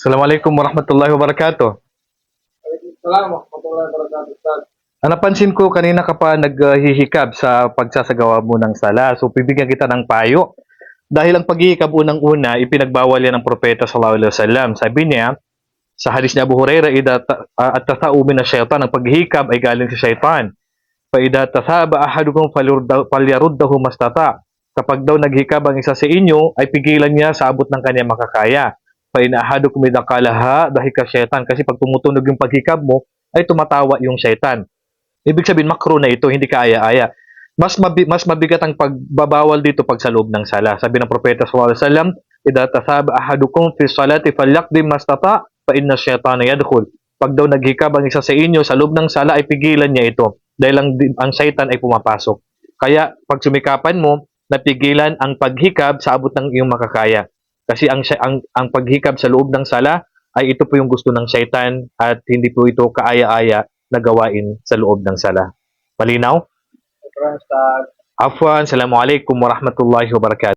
Assalamualaikum warahmatullahi wabarakatuh. Salamat, warahmatullahi wabarakatuh. Ah, napansin ko kanina ka pa naghihikab sa pagsasagawa mo ng sala. So, bibigyan kita ng payo. Dahil ang paghihikab unang-una, ipinagbawal yan ng propeta sallallahu alaihi wasallam. Sabi niya, sa hadis ni Abu ah, at tasaumin na syaitan, ang paghihikab ay galing sa syaitan. Paida tasaba ahadukum falyaruddahu mastata. Kapag daw naghikab ang isa sa inyo, ay pigilan niya sa abot ng kanya makakaya. Pain ahadukum idakalaha dahil ka syaitan. Kasi pag tumutunog yung paghikab mo, ay tumatawa yung syaitan. Ibig sabihin, makro na ito, hindi kaaya-aya. Mas, mabi- mas mabigat ang pagbabawal dito pag sa loob ng sala. Sabi ng Propeta sallallahu alaihi wasallam, "Idza tasaba ahadukum fi salati falyaqdim mastata fa inna syaitana yadkhul." Pag daw naghikab ang isa sa inyo sa loob ng sala ay pigilan niya ito dahil ang, ang syaitan ay pumapasok. Kaya pag sumikapan mo, napigilan ang paghikab sa abot ng iyong makakaya. Kasi ang, ang, ang paghikab sa loob ng sala ay ito po yung gusto ng syaitan at hindi po ito kaaya-aya na gawain sa loob ng sala. Malinaw? Afwan, Assalamualaikum warahmatullahi wabarakatuh.